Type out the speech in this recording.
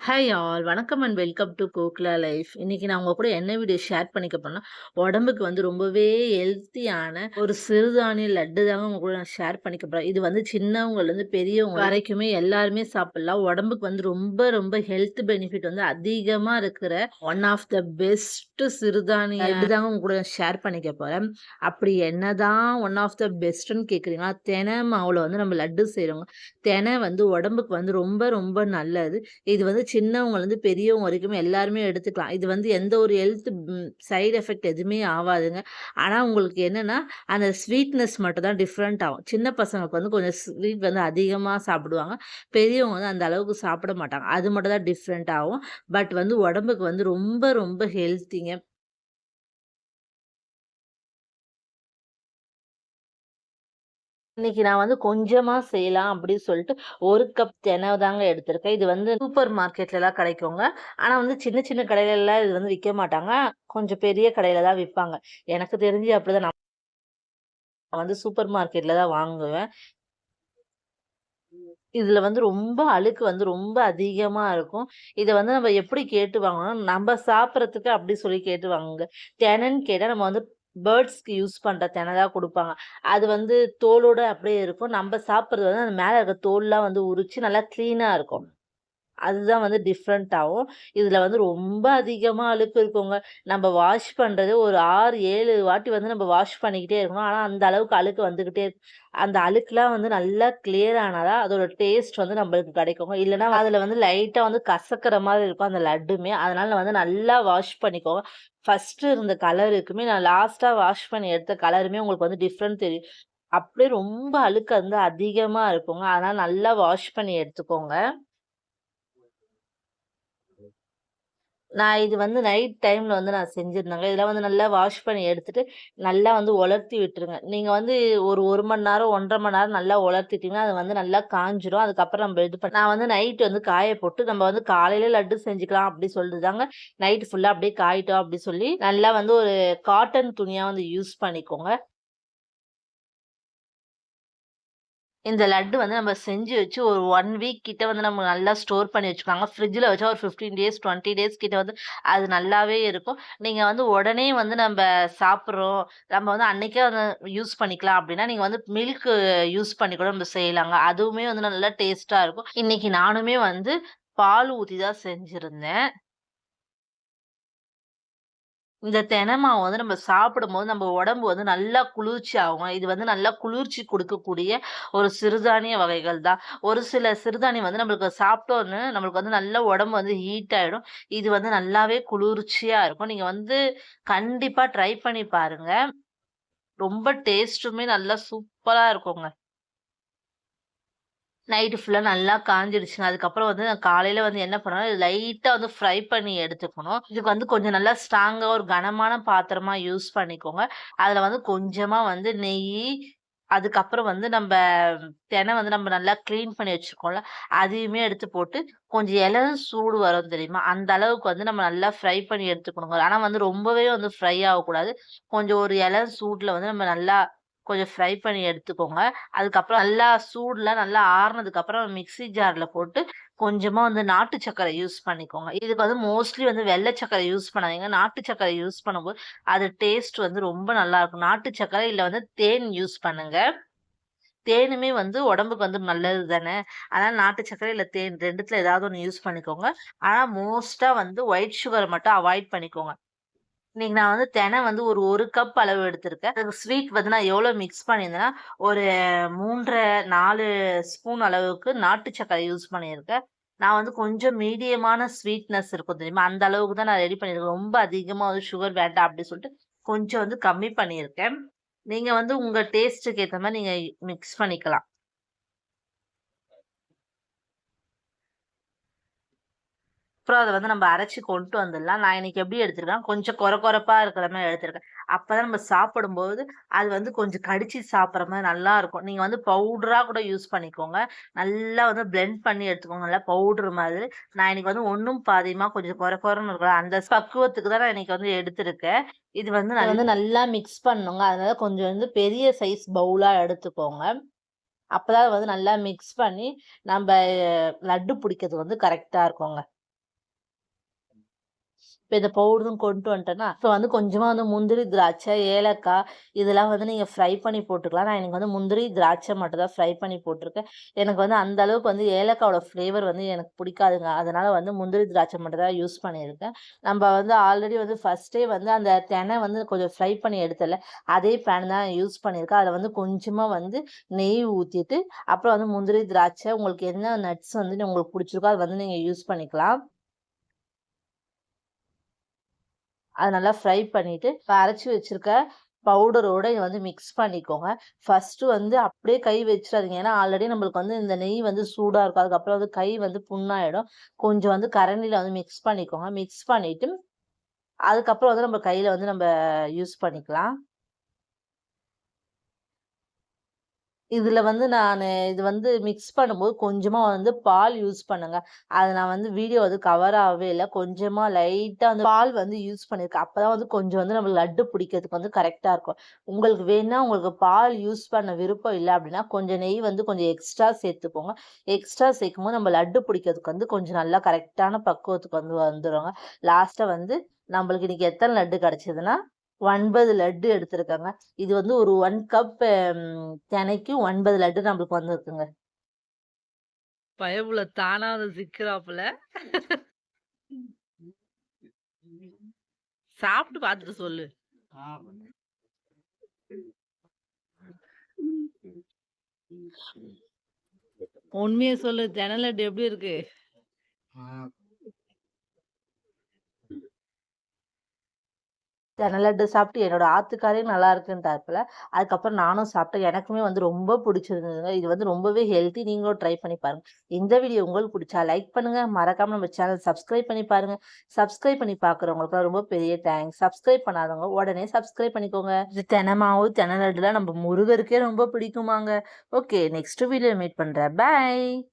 Hi all வணக்கம் and welcome to கோக்லா life இன்னைக்கு நான் உங்க கூட என்ன வீடியோ ஷேர் பண்ணிக்க போனா உடம்புக்கு வந்து ரொம்பவே ஹெல்த்தியான ஒரு சிறுதானிய லட்டு தாங்க உங்க கூட நான் ஷேர் பண்ணிக்க போறேன். இது வந்து சின்னவங்கல இருந்து பெரியவங்க வரைக்குமே எல்லாருமே சாப்பிடலாம். உடம்புக்கு வந்து ரொம்ப ரொம்ப ஹெல்த் பெனிஃபிட் வந்து அதிகமா இருக்கிற ஒன் ஆஃப் த பெஸ்ட் சிறுதானிய லட்டு தாங்க உங்க கூட ஷேர் பண்ணிக்க போறேன். அப்படி என்னதான் ஒன் ஆஃப் த பெஸ்ட்னு கேக்குறீங்களா தெனை மாவுல வந்து நம்ம லட்டு செய்றோங்க தெனை வந்து உடம்புக்கு வந்து ரொம்ப ரொம்ப நல்லது. இது வந்து சின்னவங்கலேருந்து பெரியவங்க வரைக்கும் எல்லாருமே எடுத்துக்கலாம். இது வந்து எந்த ஒரு ஹெல்த் சைடு எஃபெக்ட் எதுவுமே ஆகாதுங்க ஆனால் உங்களுக்கு என்னென்னா அந்த ஸ்வீட்னஸ் மட்டும் தான் டிஃப்ரெண்ட் ஆகும். சின்ன பசங்களுக்கு வந்து கொஞ்சம் ஸ்வீட் வந்து அதிகமாக சாப்பிடுவாங்க. பெரியவங்க வந்து அந்த அளவுக்கு சாப்பிட மாட்டாங்க. அது மட்டும் தான் டிஃப்ரெண்ட் ஆகும். பட் வந்து உடம்புக்கு வந்து ரொம்ப ரொம்ப ஹெல்த்திங்க இன்னைக்கு நான் வந்து கொஞ்சமா செய்யலாம் அப்படின்னு சொல்லிட்டு ஒரு கப் தெனை தாங்க எடுத்திருக்கேன். இது வந்து சூப்பர் மார்க்கெட்ல எல்லாம் கிடைக்குங்க. ஆனா வந்து சின்ன சின்ன கடையில எல்லாம் இது வந்து விற்க மாட்டாங்க. கொஞ்சம் பெரிய கடையில தான் விற்பாங்க எனக்கு தெரிஞ்சு அப்படிதான் நான் வந்து சூப்பர் மார்க்கெட்ல தான் வாங்குவேன். இதுல வந்து ரொம்ப அழுக்கு வந்து ரொம்ப அதிகமா இருக்கும். இத வந்து நம்ம எப்படி கேட்டு வாங்கணும்? நம்ம சாப்பிட்றதுக்கு அப்படி சொல்லி கேட்டு வாங்குங்க. தெனன்னு கேட்டா நம்ம வந்து பேர்ட்ஸ்க்கு யூஸ் பண்ணுற தெனை கொடுப்பாங்க அது வந்து தோலோட அப்படியே இருக்கும். நம்ம சாப்பிட்றது வந்து அந்த மேலே இருக்க தோல்லாம் வந்து உரிச்சு நல்லா க்ளீனாக இருக்கும். அதுதான் வந்து டிஃப்ரெண்ட் ஆகும். வந்து ரொம்ப அதிகமாக அழுக்கு இருக்குங்க. நம்ம வாஷ் பண்ணுறது ஒரு 6, 7 வாட்டி வந்து நம்ம வாஷ் பண்ணிக்கிட்டே இருக்கணும். ஆனால் அந்த அளவுக்கு அழுக்கு வந்துக்கிட்டே அந்த அழுக்குலாம் வந்து நல்லா கிளியர் ஆனாதான் அதோட டேஸ்ட் வந்து நம்மளுக்கு கிடைக்குங்க. இல்லைனா அதில் வந்து லைட்டாக வந்து கசக்கிற மாதிரி இருக்கும் அந்த லட்டுமே. அதனால வந்து நல்லா வாஷ் பண்ணிக்கோங்க. ஃபர்ஸ்ட்டு இருந்த கலருக்குமே நான் லாஸ்ட்டாக வாஷ் பண்ணி எடுத்த கலருமே உங்களுக்கு வந்து டிஃப்ரெண்ட் தெரியும். அப்படியே ரொம்ப அழுக்கு வந்து அதிகமாக இருக்குங்க. அதனால் நல்லா வாஷ் பண்ணி எடுத்துக்கோங்க. நான் இது வந்து நைட் டைமில் வந்து நான் செஞ்சுருந்தேங்க இதெல்லாம் வந்து நல்லா வாஷ் பண்ணி எடுத்துட்டு, நல்லா வந்து உலர்த்தி விட்டுருங்க. நீங்கள் வந்து ஒரு ஒரு மணி நேரம், 1 1/2 மணி நேரம் நல்லா உலர்த்திட்டிங்கன்னா அது வந்து நல்லா காஞ்சிரும். அதுக்கப்புறம் நம்ம இது பண்ண நான் வந்து நைட்டு வந்து காய போட்டு, நம்ம வந்து காலையில லட்டு செஞ்சுக்கலாம் அப்படி சொல்லிட்டு தாங்க, நைட் ஃபுல்லாக அப்படியே காயிட்டோம் அப்படி சொல்லி, நல்லா வந்து ஒரு காட்டன் துணியாக வந்து யூஸ் பண்ணிக்கோங்க. இந்த லட்டு வந்து நம்ம செஞ்சு வச்சு ஒரு ஒன் வீக் கிட்ட வந்து நம்ம நல்லா ஸ்டோர் பண்ணி வச்சுக்கோங்க ஃப்ரிட்ஜில் வச்சா ஒரு 15 டேஸ், 20 டேஸ் கிட்ட வந்து அது நல்லாவே இருக்கும். நீங்கள் வந்து உடனே வந்து நம்ம சாப்பிட்றோம் நம்ம வந்து அன்றைக்கே வந்து யூஸ் பண்ணிக்கலாம் அப்படின்னா, நீங்கள் வந்து மில்க் யூஸ் பண்ணி கூட நம்ம செய்யலாங்க. அதுவுமே வந்து நல்லா டேஸ்ட்டாக இருக்கும். இன்றைக்கி நானுமே வந்து பால் ஊற்றி தான் செஞ்சுருந்தேன் இந்த தெனமாவை வந்து நம்ம சாப்பிடும்போது நம்ம உடம்பு வந்து நல்லா குளிர்ச்சி ஆகும். இது வந்து நல்லா குளிர்ச்சி கொடுக்கக்கூடிய ஒரு சிறுதானிய வகைகள் தான். ஒரு சில சிறுதானியம் வந்து நம்மளுக்கு சாப்பிட்டோன்னு நம்மளுக்கு வந்து நல்லா உடம்பு வந்து ஹீட் ஆகிடும் இது வந்து நல்லாவே குளிர்ச்சியாக இருக்கும். நீங்கள் வந்து கண்டிப்பாக ட்ரை பண்ணி பாருங்க. ரொம்ப டேஸ்ட்டுமே நல்லா சூப்பராக இருக்குங்க. நைட்டு ஃபுல்லாக நல்லா காஞ்சிடுச்சுங்க. அதுக்கப்புறம் வந்து நான் காலையில் வந்து என்ன பண்ணணும் லைட்டாக வந்து ஃப்ரை பண்ணி எடுத்துக்கணும். இதுக்கு வந்து கொஞ்சம் நல்லா ஸ்ட்ராங்காக ஒரு கனமான பாத்திரமா யூஸ் பண்ணிக்கோங்க. அதில் வந்து கொஞ்சமாக வந்து நெய் அதுக்கப்புறம் வந்து நம்ம தினை வந்து நம்ம நல்லா க்ளீன் பண்ணி வச்சுருக்கோம்ல அதையுமே எடுத்து போட்டு கொஞ்சம் இளம் சூடு வரும் தெரியுமா? அந்த அளவுக்கு வந்து நம்ம நல்லா ஃப்ரை பண்ணி எடுத்துக்கணுங்க. ஆனால் வந்து ரொம்பவே வந்து ஃப்ரை ஆகக்கூடாது. கொஞ்சம் ஒரு இளம் சூட்டில் வந்து நம்ம நல்லா கொஞ்சம் ஃப்ரை பண்ணி எடுத்துக்கோங்க. அதுக்கப்புறம் நல்லா சூடில் நல்லா ஆறுனதுக்கப்புறம் மிக்ஸி ஜாரில் போட்டு கொஞ்சமாக வந்து நாட்டு சக்கரை யூஸ் பண்ணிக்கோங்க. இதுக்கு வந்து மோஸ்ட்லி வந்து வெள்ளை சக்கரை யூஸ் பண்ணாதீங்க. நாட்டு சக்கரை யூஸ் பண்ணும்போது அது டேஸ்ட் வந்து ரொம்ப நல்லாயிருக்கும் நாட்டு சக்கரை இல்லை வந்து தேன் யூஸ் பண்ணுங்க. தேனுமே வந்து உடம்புக்கு வந்து நல்லது தானே! அதனால் நாட்டு சர்க்கரை இல்லை தேன் ரெண்டுத்தில் ஏதாவது ஒன்று யூஸ் பண்ணிக்கோங்க. ஆனால் மோஸ்ட்டாக வந்து ஒயிட் சுகரை மட்டும் அவாய்ட் பண்ணிக்கோங்க. இன்னைக்கு நான் வந்து தினை வந்து ஒரு ஒரு கப் அளவு எடுத்திருக்கேன். ஸ்வீட் வந்து நான் எவ்வளோ மிக்ஸ் பண்ணியிருந்தேன்னா, ஒரு 3 1/2 4 ஸ்பூன் அளவுக்கு நாட்டு சக்கரை யூஸ் பண்ணியிருக்கேன். நான் வந்து கொஞ்சம் மீடியமான ஸ்வீட்னஸ் இருக்கும் தெரியுமா? அந்த அளவுக்கு தான் நான் ரெடி பண்ணியிருக்கேன். ரொம்ப அதிகமாக வந்து சுகர் வேண்டாம் அப்படின்னு சொல்லிட்டு, கொஞ்சம் வந்து கம்மி பண்ணியிருக்கேன். நீங்கள் வந்து உங்கள் டேஸ்ட்டுக்கு ஏற்ற மாதிரி நீங்கள் மிக்ஸ் பண்ணிக்கலாம். அப்புறம் அத வந்து நம்ம அரைச்சு கொண்டு வந்துடலாம். நான் இன்னைக்கு எப்படி எடுத்திருக்கேன்னா, கொஞ்சம் கொர கொரப்பா இருக்கிற மாரி எடுத்திருக்கேன். அப்பதான் நம்ம சாப்பிடும்போது, அது வந்து கொஞ்சம் கடிச்சு சாப்பிடுற மாரி நல்லாருக்கும். நீங்க வந்து பவுடரா கூட யூஸ் பண்ணிக்கோங்க. நல்லா வந்து பிளெண்ட் பண்ணி எடுத்துக்கோங்க. நல்லா பவுடர் மாதிரி. நான் இன்னைக்கு வந்து ஒண்ணும் பாதியுமா கொஞ்சம் கொர கொரன்னு இருக்கும்ல, அந்த பக்குவத்துக்கு தான் நான் இன்னைக்கு வந்து எடுத்திருக்கேன். இது வந்து நான் வந்து நல்லா மிக்ஸ் பண்ணணுங்க. அதனால கொஞ்சம் வந்து பெரிய சைஸ் பவுலா எடுத்துக்கோங்க. அப்பதான் வந்து நல்லா மிக்ஸ் பண்ணி, நம்ப லட்டு புடிக்கிறது வந்து கரெக்ட்டா இருக்குங்க. இப்போ இந்த பவுடரும் கொண்டு வந்துட்டேன்னா இப்போ வந்து கொஞ்சமாக வந்து முந்திரி திராட்சை ஏலக்காய் இதெல்லாம் வந்து நீங்கள் ஃப்ரை பண்ணி போட்டுக்கலாம். நான் எனக்கு வந்து முந்திரி திராட்சை மட்டும் தான் ஃப்ரை பண்ணி போட்டிருக்கேன். எனக்கு வந்து அந்த அளவுக்கு வந்து ஏலக்காவோட ஃப்ளேவர் வந்து எனக்கு பிடிக்காதுங்க. அதனால் வந்து முந்திரி திராட்சை மட்டும் தான் யூஸ் பண்ணியிருக்கேன். நம்ம வந்து ஆல்ரெடி வந்து ஃபஸ்ட்டே வந்து அந்த தெனை வந்து கொஞ்சம் ஃப்ரை பண்ணி எடுத்தல அதே பேன் தான் யூஸ் பண்ணியிருக்கேன். அதில் வந்து கொஞ்சமாக வந்து நெய் ஊற்றிட்டு அப்புறம் வந்து முந்திரி திராட்சை உங்களுக்கு என்ன நட்ஸ் வந்து உங்களுக்கு பிடிச்சிருக்கோ அது வந்து நீங்கள் யூஸ் பண்ணிக்கலாம். அதை நல்லா ஃப்ரை பண்ணிவிட்டு இப்போ அரைச்சி வச்சுருக்க பவுடரோட இதை வந்து மிக்ஸ் பண்ணிக்கோங்க. ஃபஸ்ட்டு வந்து அப்படியே கை வச்சிடாதீங்க. ஏன்னா ஆல்ரெடி நம்மளுக்கு வந்து இந்த நெய் வந்து சூடாக இருக்கும். அதுக்கப்புறம் வந்து கை வந்து புண்ணாயிடும். கொஞ்சம் வந்து கரண்டியில் வந்து மிக்ஸ் பண்ணிக்கோங்க. மிக்ஸ் பண்ணிவிட்டு அதுக்கப்புறம் வந்து நம்ம கையில் வந்து நம்ம யூஸ் பண்ணிக்கலாம். இதில் வந்து நான் இது வந்து மிக்ஸ் பண்ணும்போது கொஞ்சமாக வந்து பால் யூஸ் பண்ணுங்க. அது நான் வந்து வீடியோ வந்து கவர் ஆகவே இல்லை. கொஞ்சமாக லைட்டாக வந்து பால் வந்து யூஸ் பண்ணியிருக்கேன் அப்போ தான் வந்து கொஞ்சம் வந்து நம்ம லட்டு பிடிக்கிறதுக்கு வந்து கரெக்டாக இருக்கும். உங்களுக்கு வேணால் உங்களுக்கு பால் யூஸ் பண்ண விருப்பம் இல்லை அப்படின்னா கொஞ்சம் நெய் வந்து கொஞ்சம் எக்ஸ்ட்ரா சேர்த்துப்போங்க எக்ஸ்ட்ரா சேர்க்கும் போது நம்ம லட்டு பிடிக்கிறதுக்கு வந்து கொஞ்சம் நல்லா கரெக்டான பக்குவத்துக்கு வந்து வந்துடுங்க லாஸ்ட்டாக வந்து நம்மளுக்கு இன்றைக்கி எத்தனை லட்டு கிடச்சிதுன்னா ஒன்பது லட்டு எடுத்திருக்காங்க. இது வந்து ஒரு ஒன் கப் தினைக்கு ஒன்பது லட்டு நம்மளுக்கு வந்துருக்குங்க. பயபுல தானா வந்து சிக்கிறாப்புல. சாப்பிட்டு பார்த்துட்டு சொல்லு. உண்மையை சொல்லு தென லட்டு எப்படி இருக்கு? லட்டு சாப்பிட்டு என்னோட ஆத்துக்காரே நல்லா இருக்குன்ட்டாப்புல அதுக்கப்புறம் நானும் சாப்பிட்டேன் எனக்குமே வந்து ரொம்ப பிடிச்சிருந்ததுங்க. இது வந்து ரொம்பவே ஹெல்த்தி நீங்களும் ட்ரை பண்ணி பாருங்க. இந்த வீடியோ உங்களுக்கு பிடிச்சா லைக் பண்ணுங்க. மறக்காம நம்ம சேனல் சப்ஸ்கிரைப் பண்ணி பாருங்க. சப்ஸ்கிரைப் பண்ணி பார்க்குறவங்களுக்குலாம் ரொம்ப பெரிய தேங்க்ஸ் சப்ஸ்கிரைப் பண்ணாதவங்க உடனே சப்ஸ்கிரைப் பண்ணிக்கோங்க. இது தெனமாவு தென லட்டுலாம் நம்ம முருகருக்கே ரொம்ப பிடிக்குமாங்க. ஓகே நெக்ஸ்ட் வீடியோ மீட் பண்ணுறேன் பாய்